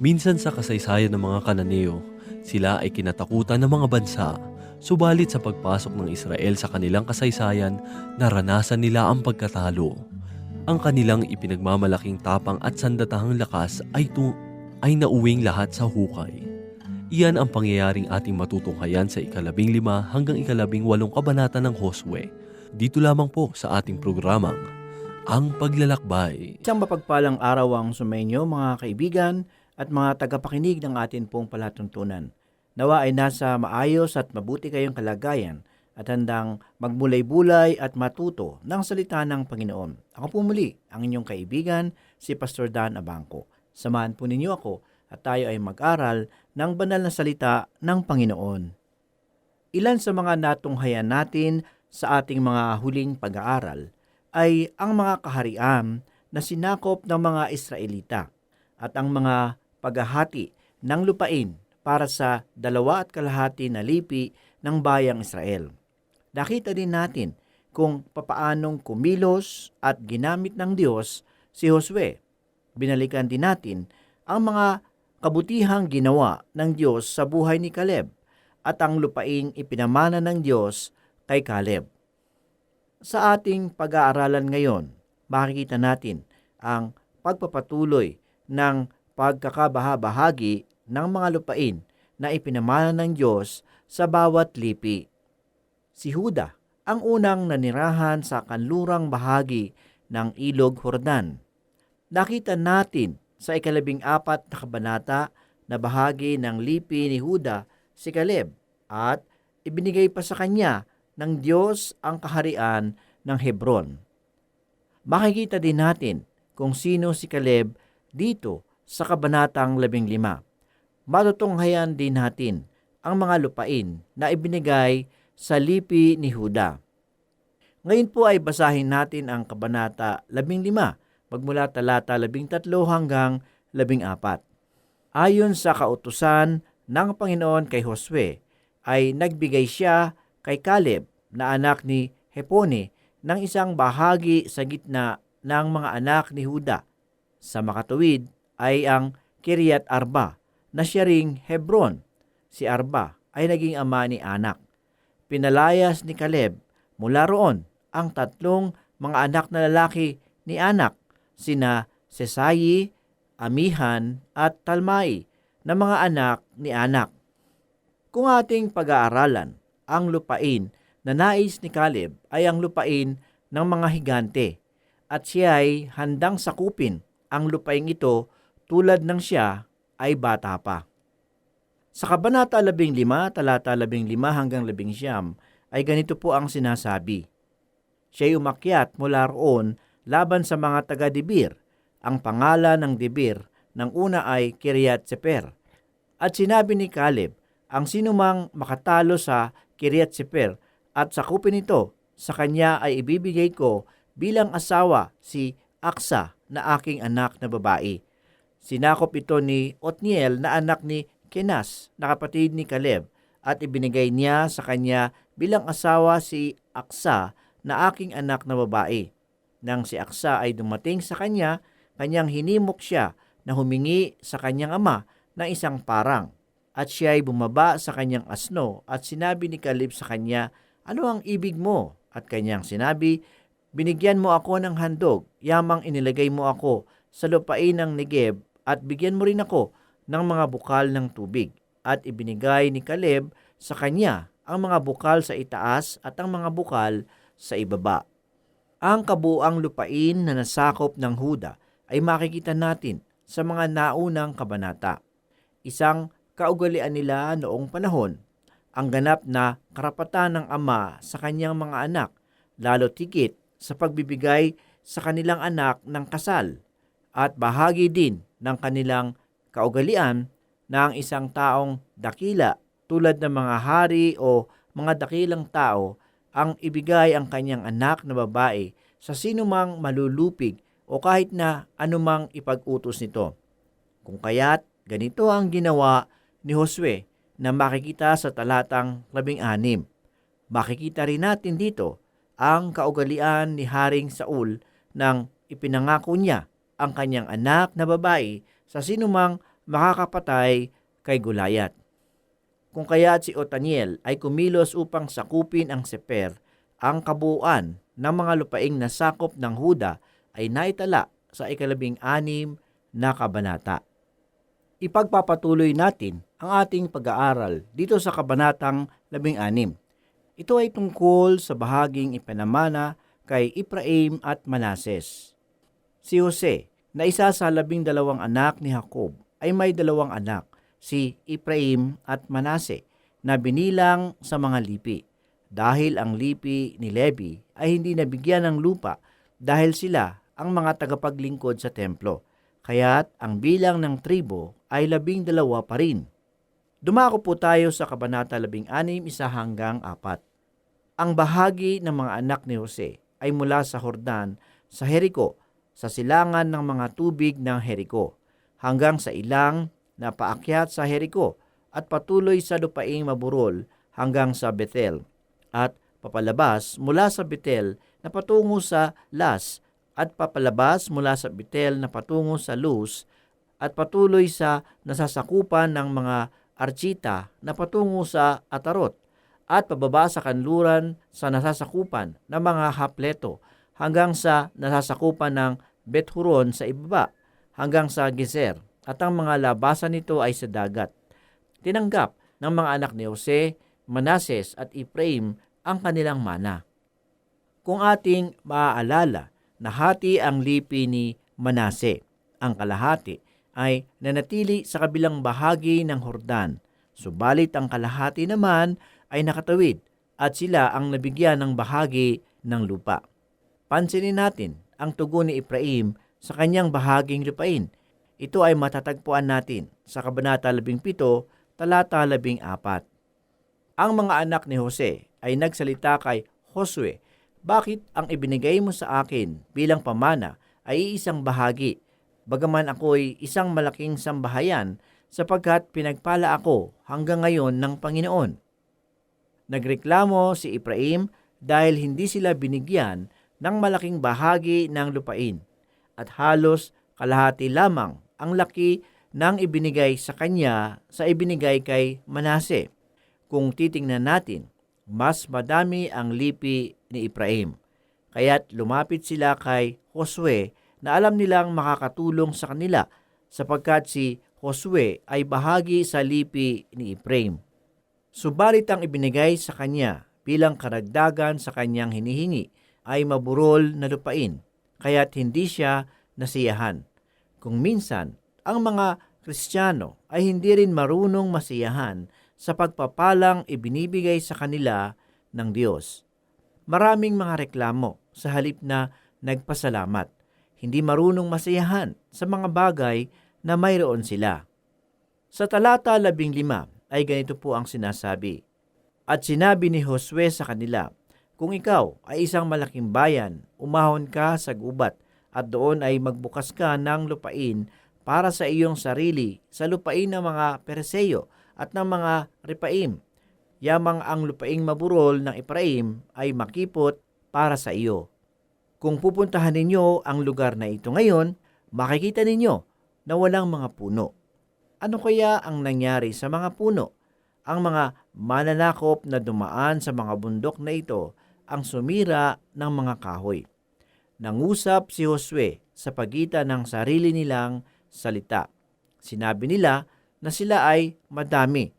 Minsan sa kasaysayan ng mga Kananeo, sila ay kinatakutan ng mga bansa. Subalit sa pagpasok ng Israel sa kanilang kasaysayan, naranasan nila ang pagkatalo. Ang kanilang ipinagmamalaking tapang at sandatahang lakas ay, tu- ay nauwing lahat sa hukay. Iyan ang pangyayaring ating matutunghayan sa ikalabing lima hanggang ikalabing walong kabanata ng Josue. Dito lamang po sa ating programang, Ang Paglalakbay. Isang mapagpalang araw ang sumainyo mga kaibigan at mga tagapakinig ng atin pong palatuntunan. Nawa ay nasa maayos at mabuti kayong kalagayan at handang magmulay-bulay at matuto ng salita ng Panginoon. Ako po muli, ang inyong kaibigan, si Pastor Dan Abangco. Samahan po ninyo ako at tayo ay mag-aral ng banal na salita ng Panginoon. Ilan sa mga natunghayan natin sa ating mga huling pag-aaral ay ang mga kaharian na sinakop ng mga Israelita at ang mga paghahati ng lupain para sa dalawa at kalahati na lipi ng bayang Israel. Nakita din natin kung papaanong kumilos at ginamit ng Diyos si Josue. Binalikan din natin ang mga kabutihang ginawa ng Diyos sa buhay ni Caleb at ang lupaing ipinamana ng Diyos kay Caleb. Sa ating pag-aaralan ngayon, makikita natin ang pagpapatuloy ng pagkakabahabahagi ng mga lupain na ipinamana ng Diyos sa bawat lipi. Si Huda ang unang nanirahan sa kanlurang bahagi ng Ilog Hordan. Nakita natin sa ikalabing apat na kabanata na bahagi ng lipi ni Huda si Caleb at ibinigay pa sa kanya ng Diyos ang kaharian ng Hebron. Makikita din natin kung sino si Caleb dito sa kabanatang 15. Matutunghayan din natin ang mga lupain na ibinigay sa lipi ni Huda. Ngayon po ay basahin natin ang kabanata 15 magmula talata 13 hanggang 14. Ayon sa kautusan ng Panginoon kay Josue, ay nagbigay siya kay Caleb na anak ni Hepone ng isang bahagi sa gitna ng mga anak ni Huda. Sa makatuwid ay ang Kiryat Arba na siya ring Hebron. Si Arba ay naging ama ni Anak. Pinalayas ni Caleb mula roon ang tatlong mga anak na lalaki ni Anak, sina Sesayi, Amihan at Talmai na mga anak ni Anak. Kung ating pag-aaralan ang lupain na nais ni Caleb ay ang lupain ng mga higante at siya ay handang sakupin ang lupain ito tulad ng siya ay bata pa. Sa Kabanata 15, talata 15 hanggang 11 ay ganito po ang sinasabi. Siya'y umakyat mula roon laban sa mga taga-Dibir. Ang pangalan ng Dibir ng una ay Kiryat Seper. At sinabi ni Caleb, ang sinumang makatalo sa Kiryat Seper at sakupin ito, sa kanya ay ibibigay ko bilang asawa si Aksa na aking anak na babae. Sinakop ito ni Otniel na anak ni Kenas na kapatid ni Caleb at ibinigay niya sa kanya bilang asawa si Aksa na aking anak na babae. Nang si Aksa ay dumating sa kanya, kanyang hinimok siya na humingi sa kanyang ama ng isang parang. At siya ay bumaba sa kanyang asno at sinabi ni Caleb sa kanya, Ano ang ibig mo? At kanyang sinabi, Binigyan mo ako ng handog, yamang inilagay mo ako sa lupain ng Negeb at bigyan mo rin ako ng mga bukal ng tubig. At ibinigay ni Caleb sa kanya ang mga bukal sa itaas at ang mga bukal sa ibaba. Ang kabuang lupain na nasakop ng Huda ay makikita natin sa mga naunang kabanata. Isang kaugalian nila noong panahon, ang ganap na karapatan ng ama sa kanyang mga anak, lalo tigit sa pagbibigay sa kanilang anak ng kasal at bahagi din ng kanilang kaugalian na ang isang taong dakila tulad ng mga hari o mga dakilang tao ang ibigay ang kanyang anak na babae sa sinumang malulupig o kahit na anumang ipag-utos nito. Kung kaya't ganito ang ginawa ni Josue na makikita sa talatang 16. Makikita rin natin dito ang kaugalian ni Haring Saul nang ipinangako niya ang kanyang anak na babae sa sinumang makakapatay kay Gulayat. Kung kaya si Otaniel ay kumilos upang sakupin ang Seper, ang kabuuan ng mga lupaing nasakop ng Huda ay naitala sa ikalabing anim na kabanata. Ipagpapatuloy natin ang ating pag-aaral dito sa kabanatang labing anim. Ito ay tungkol sa bahaging ipinamana kay Ephraim at Manases. Si Jose, na isa sa labing dalawang anak ni Jacob, ay may dalawang anak, si Ephraim at Manase, na binilang sa mga lipi. Dahil ang lipi ni Levi ay hindi nabigyan ng lupa dahil sila ang mga tagapaglingkod sa templo. Kaya't ang bilang ng tribo ay labing dalawa pa rin. Dumako po tayo sa Kabanata 16, isa hanggang apat. Ang bahagi ng mga anak ni Jose ay mula sa Hordan, sa Jericho, sa silangan ng mga tubig ng Jericho, hanggang sa ilang na paakyat sa Jericho at patuloy sa lupaing maburol hanggang sa Bethel at papalabas mula sa Bethel na patungo sa Las at papalabas mula sa Bethel na patungo sa Luz at patuloy sa nasasakupan ng mga Archita na patungo sa Atarot at pababa sa kanluran sa nasasakupan ng mga Hapleto hanggang sa nasasakupan ng Bethuron sa ibaba hanggang sa Gezer at ang mga labasan nito ay sa dagat. Tinanggap ng mga anak ni Jose, Manases at Ephraim ang kanilang mana. Kung ating maaalala, nahati ang lipi ni Manase. Ang kalahati ay nanatili sa kabilang bahagi ng Hordan, subalit ang kalahati naman ay nakatawid at sila ang nabigyan ng bahagi ng lupa. Pansinin natin ang tugon ni Ephraim sa kanyang bahaging lupain. Ito ay matatagpuan natin sa Kabanata 17, talata 14. Ang mga anak ni Jose ay nagsalita kay Josue, Bakit ang ibinigay mo sa akin bilang pamana ay isang bahagi, bagaman ako'y isang malaking sambahayan sapagkat pinagpala ako hanggang ngayon ng Panginoon. Nagreklamo si Ephraim dahil hindi sila binigyan ng malaking bahagi ng lupain at halos kalahati lamang ang laki ng ibinigay sa kanya sa ibinigay kay Manase. Kung titingnan natin, mas madami ang lipi ni Ephraim. Kaya't lumapit sila kay Josue na alam nilang makakatulong sa kanila sapagkat si Josue ay bahagi sa lipi ni Ephraim. Subalit ang ibinigay sa kanya bilang karagdagan sa kanyang hinihingi ay maburol na lupain, kaya't hindi siya nasiyahan. Kung minsan, ang mga Kristiyano ay hindi rin marunong masiyahan sa pagpapalang ibinibigay sa kanila ng Diyos. Maraming mga reklamo sa halip na nagpasalamat. Hindi marunong masiyahan sa mga bagay na mayroon sila. Sa talata 15 ay ganito po ang sinasabi. At sinabi ni Josue sa kanila, Kung ikaw ay isang malaking bayan, umahon ka sa gubat at doon ay magbukas ka ng lupain para sa iyong sarili sa lupain ng mga Perseyo at ng mga Ripaim. Yamang ang lupaing maburol ng Ephraim ay makipot para sa iyo. Kung pupuntahan ninyo ang lugar na ito ngayon, makikita ninyo na walang mga puno. Ano kaya ang nangyari sa mga puno? Ang mga mananakop na dumaan sa mga bundok na ito ang sumira ng mga kahoy. Nangusap si Josue sa pagitan ng sarili nilang salita. Sinabi nila na sila ay madami.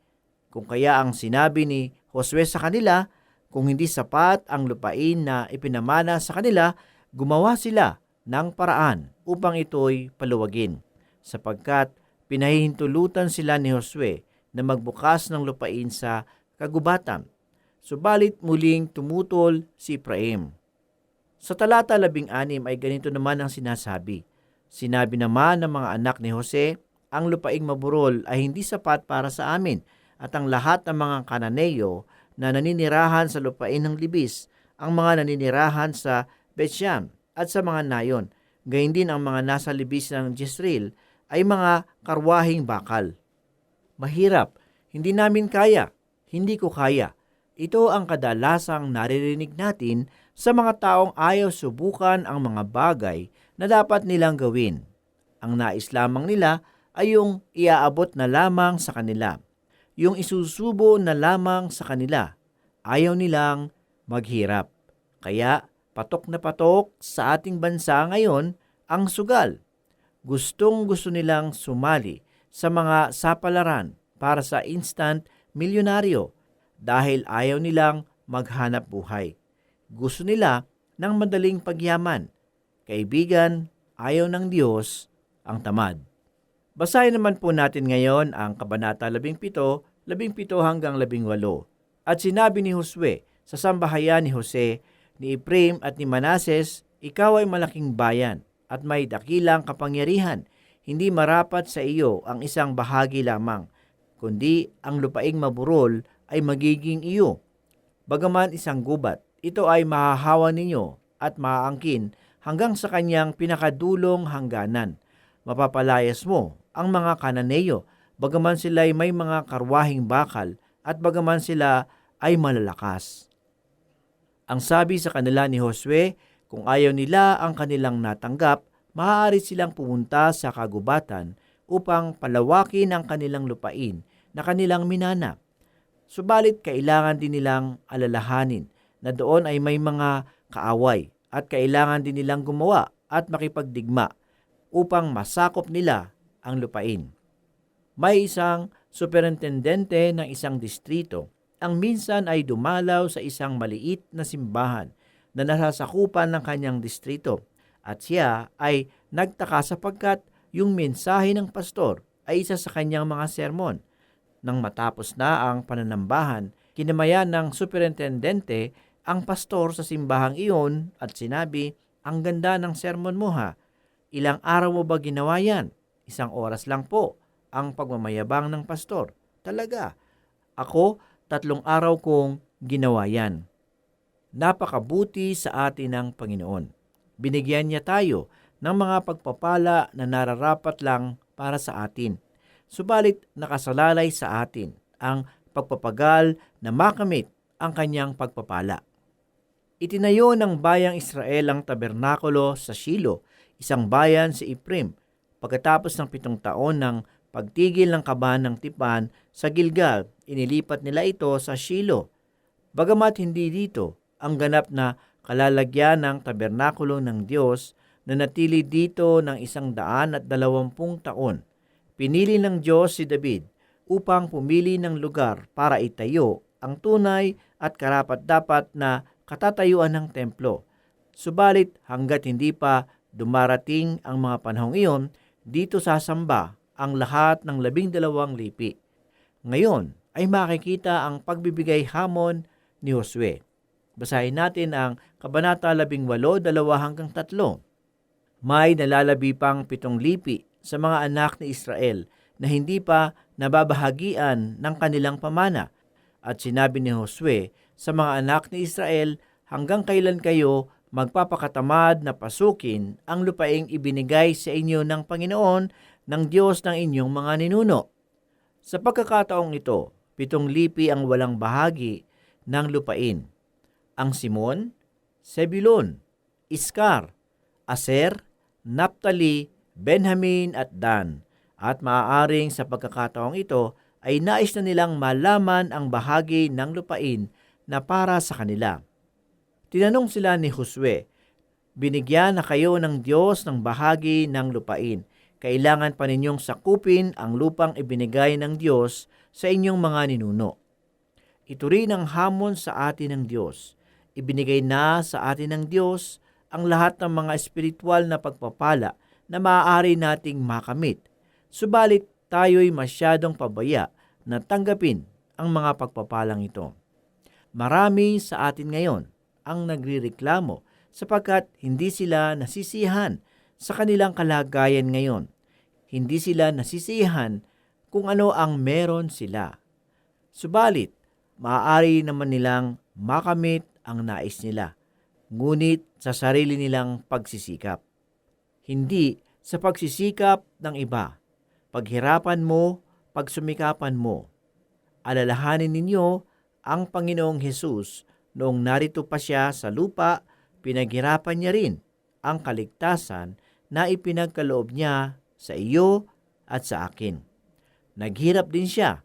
Kung kaya ang sinabi ni Josue sa kanila, kung hindi sapat ang lupain na ipinamana sa kanila, gumawa sila ng paraan upang ito'y paluwagin. Sapagkat pinahihintulutan sila ni Josue na magbukas ng lupain sa kagubatan. Subalit muling tumutol si Ephraim. Sa talata 16 ay ganito naman ang sinasabi. Sinabi naman ng mga anak ni Jose, ang lupaing maburol ay hindi sapat para sa amin at ang lahat ng mga kananeyo na naninirahan sa lupain ng libis, ang mga naninirahan sa Betsyam at sa mga nayon, gayon din ang mga nasa libis ng Jezreel ay mga karwahing bakal. Mahirap, hindi namin kaya, hindi ko kaya. Ito ang kadalasang naririnig natin sa mga taong ayaw subukan ang mga bagay na dapat nilang gawin. Ang nais lamang nila ay yung iaabot na lamang sa kanila. Yung isusubo na lamang sa kanila. Ayaw nilang maghirap. Kaya patok na patok sa ating bansa ngayon ang sugal. Gustong gusto nilang sumali sa mga sapalaran para sa instant milyonaryo dahil ayaw nilang maghanap buhay. Gusto nila ng madaling pagyaman. Kaibigan, ayaw ng Diyos ang tamad. Basahin naman po natin ngayon ang Kabanata 17, 17 hanggang 18. At sinabi ni Josue sa sambahayan ni Jose, ni Ephraim at ni Manases, ikaw ay malaking bayan at may dakilang kapangyarihan. Hindi marapat sa iyo ang isang bahagi lamang, kundi ang lupaing maburol ay magiging iyo. Bagaman isang gubat, ito ay mahahawa ninyo at maaangkin hanggang sa kanyang pinakadulong hangganan. Mapapalayas mo ang mga kananeyo, bagaman sila'y may mga karwahing bakal at bagaman sila ay malalakas. Ang sabi sa kanila ni Josue, kung ayaw nila ang kanilang natanggap, maaari silang pumunta sa kagubatan upang palawakin ang kanilang lupain na kanilang minana. Subalit kailangan din nilang alalahanin na doon ay may mga kaaway at kailangan din nilang gumawa at makipagdigma upang masakop nila ang lupain. May isang superintendente ng isang distrito ang minsan ay dumalaw sa isang maliit na simbahan na nasasakupan ng kanyang distrito at siya ay nagtaka sapagkat yung mensahe ng pastor ay isa sa kanyang mga sermon. Nang matapos na ang pananambahan, kinamayan ng superintendente ang pastor sa simbahang iyon at sinabi, ang ganda ng sermon mo ha. Ilang araw mo ba ginawa yan? Isang oras lang po ang pagmamayabang ng pastor. Talaga. Ako, tatlong araw kong ginawa yan. Napakabuti sa atin ng Panginoon. Binigyan niya tayo ng mga pagpapala na nararapat lang para sa atin. Subalit nakasalalay sa atin ang pagpapagal na makamit ang kanyang pagpapala. Itinayo ng bayang Israel ang tabernakulo sa Shilo, isang bayan sa Iprim, pagkatapos ng pitong taon ng pagtigil ng kaban ng tipan sa Gilgal, inilipat nila ito sa Shilo. Bagamat hindi dito ang ganap na kalalagyan ng tabernakulo ng Diyos na natili dito ng isang daan at dalawampung taon. Pinili ng Diyos si David upang pumili ng lugar para itayo ang tunay at karapat-dapat na katatayuan ng templo. Subalit hanggat hindi pa dumarating ang mga panahong iyon, dito sasamba ang lahat ng labing dalawang lipi. Ngayon ay makikita ang pagbibigay hamon ni Josue. Basahin natin ang Kabanata 18, 2 hanggang 3. May nalalabi pang pitong lipi sa mga anak ni Israel na hindi pa nababahagian ng kanilang pamana. At sinabi ni Josue sa mga anak ni Israel, hanggang kailan kayo magpapakatamad na pasukin ang lupaing ibinigay sa inyo ng Panginoon ng Diyos ng inyong mga ninuno. Sa pagkakataong ito, pitong lipi ang walang bahagi ng lupain. Ang Simon, Sebulon, Iskar, Aser, Naptali, Benjamin at Dan. At maaaring sa pagkakataong ito ay nais na nilang malaman ang bahagi ng lupain na para sa kanila. Tinanong sila ni Josue, Binigyan na kayo ng Diyos ng bahagi ng lupain. Kailangan pa ninyong sakupin ang lupang ibinigay ng Diyos sa inyong mga ninuno. Ito rin ang hamon sa atin ng Diyos. Ibinigay na sa atin ng Diyos ang lahat ng mga espiritual na pagpapala na maaari nating makamit. Subalit tayo'y masyadong pabaya na tanggapin ang mga pagpapalang ito. Marami sa atin ngayon ang nagrireklamo sapagkat hindi sila nasisihan sa kanilang kalagayan ngayon. Hindi sila nasisihan kung ano ang meron sila. Subalit, maaari naman nilang makamit ang nais nila, ngunit sa sarili nilang pagsisikap. Hindi sa pagsisikap ng iba. Paghirapan mo, pagsumikapan mo. Alalahanin ninyo ang Panginoong Hesus noong narito pa siya sa lupa, pinaghirapan niya rin ang kaligtasan na ipinagkaloob niya sa iyo at sa akin. Naghirap din siya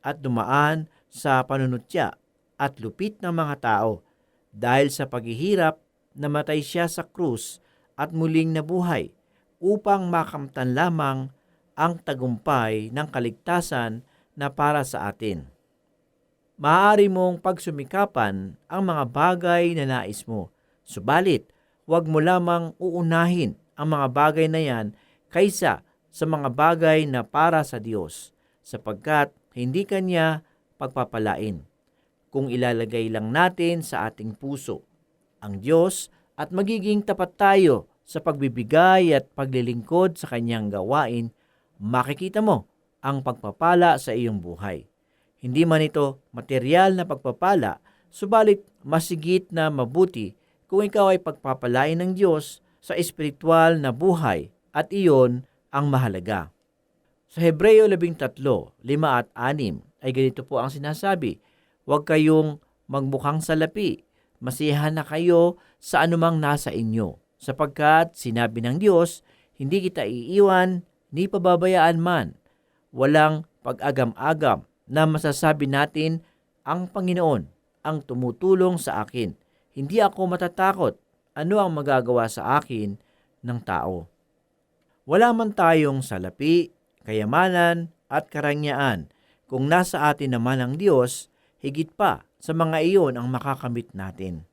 at dumaan sa panunutya at lupit ng mga tao. Dahil sa paghihirap, namatay siya sa krus at muling nabuhay upang makamtan lamang ang tagumpay ng kaligtasan na para sa atin. Maaari mong pagsumikapan ang mga bagay na nais mo. Subalit, huwag mo lamang uunahin ang mga bagay na yan kaysa sa mga bagay na para sa Diyos, sapagkat hindi Kanya pagpapalain. Kung ilalagay lang natin sa ating puso ang Diyos at magiging tapat tayo sa pagbibigay at paglilingkod sa Kanyang gawain, makikita mo ang pagpapala sa iyong buhay. Hindi man ito material na pagpapala, subalit masigit na mabuti kung ikaw ay pagpapalain ng Diyos sa espiritual na buhay at iyon ang mahalaga. Sa Hebreo 13, 5 at 6 ay ganito po ang sinasabi, Huwag kayong magmukhang salapi, masiyahan na kayo sa anumang nasa inyo, sapagkat sinabi ng Diyos, hindi kita iiwan ni pababayaan man. Walang pag-agam-agam na masasabi natin ang Panginoon ang tumutulong sa akin. Hindi ako matatakot ano ang magagawa sa akin ng tao. Wala man tayong salapi, kayamanan at karangyaan. Kung nasa atin naman ang Diyos, higit pa sa mga iyon ang makakamit natin.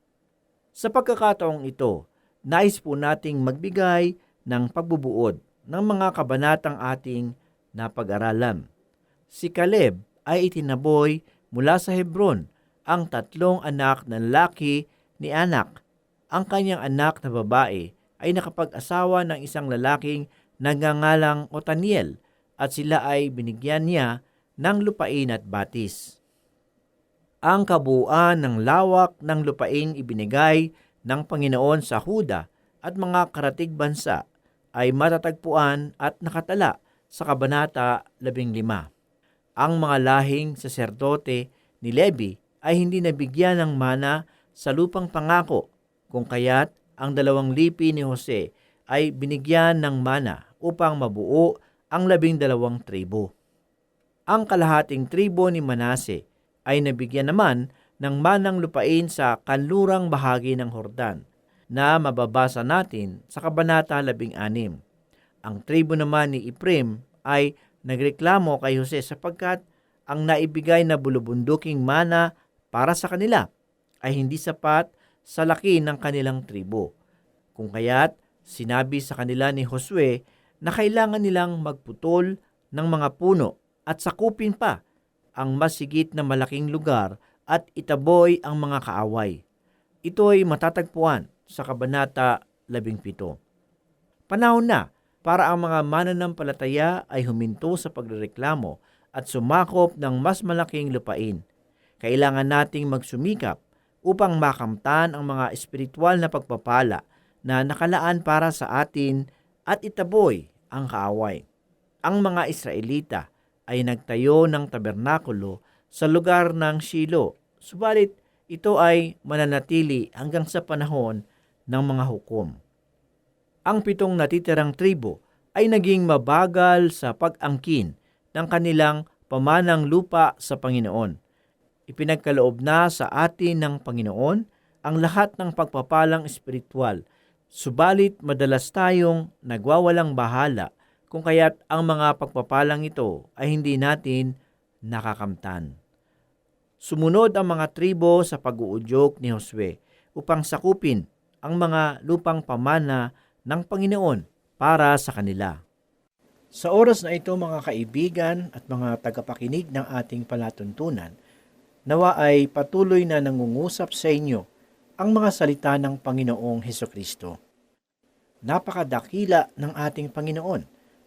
Sa pagkakataong ito, nais po nating magbigay ng pagbubuod ng mga kabanatang ating napag-aralan. Si Caleb ay itinaboy mula sa Hebron ang tatlong anak ng laki ni Anak. Ang kanyang anak na babae ay nakapag-asawa ng isang lalaking nagngangalang Otaniel at sila ay binigyan niya ng lupain at batis. Ang kabuuan ng lawak ng lupain ibinigay ng Panginoon sa Huda at mga karatig bansa ay matatagpuan at nakatala sa Kabanata 15 ang mga lahing saserdote ni Levi ay hindi nabigyan ng mana sa lupang pangako, kung kaya't ang dalawang lipi ni Jose ay binigyan ng mana upang mabuo ang labing dalawang tribo. Ang kalahating tribo ni Manase ay nabigyan naman ng manang lupain sa kanlurang bahagi ng Hordan na mababasa natin sa Kabanata 16. Ang tribo naman ni Iprim ay nagreklamo kay Jose sapagkat ang naibigay na bulubunduking mana para sa kanila ay hindi sapat sa laki ng kanilang tribo. Kung kaya't sinabi sa kanila ni Josue na kailangan nilang magputol ng mga puno at sakupin pa ang masigit na malaking lugar at itaboy ang mga kaaway. Ito ay matatagpuan sa Kabanata 17. Panahon na para ang mga mananampalataya ay huminto sa pagrereklamo at sumakop ng mas malaking lupain. Kailangan nating magsumikap upang makamtan ang mga espiritual na pagpapala na nakalaan para sa atin at itaboy ang kaaway. Ang mga Israelita ay nagtayo ng tabernakulo sa lugar ng Shilo, subalit ito ay mananatili hanggang sa panahon ng mga hukom. Ang pitong natitirang tribo ay naging mabagal sa pag-angkin ng kanilang pamanang lupa sa Panginoon. Ipinagkaloob na sa atin ng Panginoon ang lahat ng pagpapalang espiritual, subalit madalas tayong nagwawalang bahala kung kaya't ang mga pagpapalang ito ay hindi natin nakakamtan. Sumunod ang mga tribo sa pag-uudyok ni Josue upang sakupin ang mga lupang pamana ng Panginoon para sa kanila. Sa oras na ito mga kaibigan at mga tagapakinig ng ating palatuntunan, nawa ay patuloy na nangungusap sa inyo ang mga salita ng Panginoong Heso Kristo. Napakadakila ng ating Panginoon.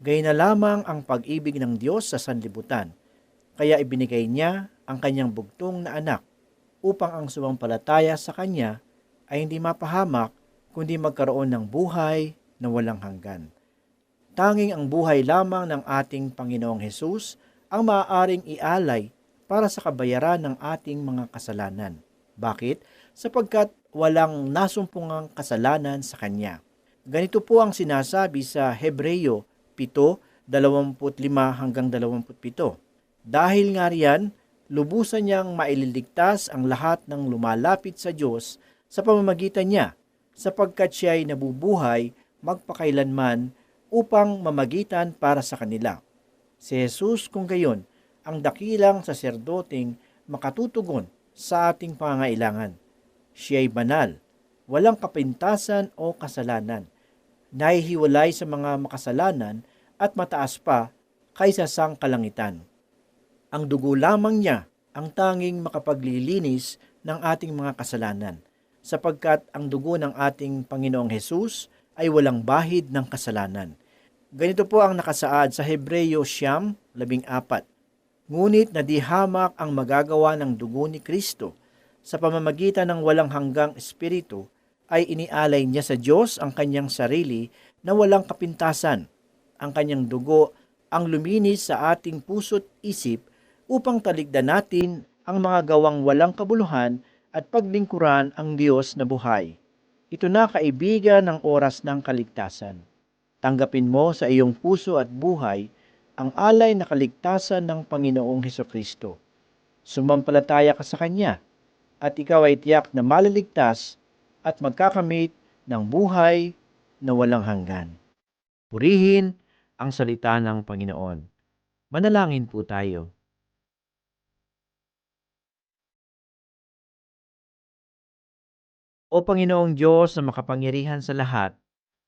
Gay na lamang ang pag-ibig ng Diyos sa sanlibutan, kaya ibinigay niya ang kanyang bugtong na anak upang ang sumampalataya sa kanya ay hindi mapahamak kundi magkaroon ng buhay na walang hanggan. Tanging ang buhay lamang ng ating Panginoong Hesus ang maaaring ialay para sa kabayaran ng ating mga kasalanan. Bakit? Sapagkat walang nasumpungang kasalanan sa Kanya. Ganito po ang sinasabi sa Hebreyo 7:25 hanggang 27. Dahil nga riyan, lubusan niyang maililigtas ang lahat ng lumalapit sa Diyos sa pamamagitan niya, sapagkat siya ay nabubuhay magpakailanman upang mamagitan para sa kanila. Si Jesus kung gayon, ang dakilang saserdoting makatutugon sa ating pangailangan. Siya ay banal, walang kapintasan o kasalanan, nahihiwalay sa mga makasalanan at mataas pa kaysa sang kalangitan. Ang dugo lamang niya ang tanging makapaglilinis ng ating mga kasalanan, sapagkat ang dugo ng ating Panginoong Hesus ay walang bahid ng kasalanan. Ganito po ang nakasaad sa Hebreyo Siyam, labing apat. Ngunit nadihamak ang magagawa ng dugo ni Kristo sa pamamagitan ng walang hanggang espiritu ay inialay niya sa Diyos ang kanyang sarili na walang kapintasan. Ang kanyang dugo ang luminis sa ating puso't isip upang taligdan natin ang mga gawang walang kabuluhan at paglingkuran ang Diyos na buhay. Ito na kaibigan ng oras ng kaligtasan. Tanggapin mo sa iyong puso at buhay ang alay na kaligtasan ng Panginoong Heso Kristo. Sumampalataya ka sa Kanya at ikaw ay tiyak na maliligtas at magkakamit ng buhay na walang hanggan. Purihin ang salita ng Panginoon. Manalangin po tayo. O Panginoong Diyos na makapangyarihan sa lahat,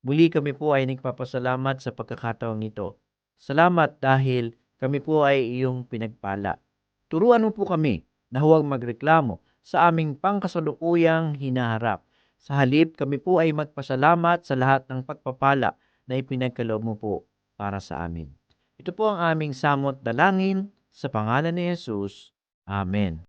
muli kami po ay nagpapasalamat sa pagkakataong ito. Salamat dahil kami po ay iyong pinagpala. Turuan mo po kami na huwag magreklamo sa aming pangkasalukuyang hinaharap. Sa halip, kami po ay magpasalamat sa lahat ng pagpapala na ipinagkaloob mo po para sa amin. Ito po ang aming samot dalangin sa pangalan ni Jesus. Amen.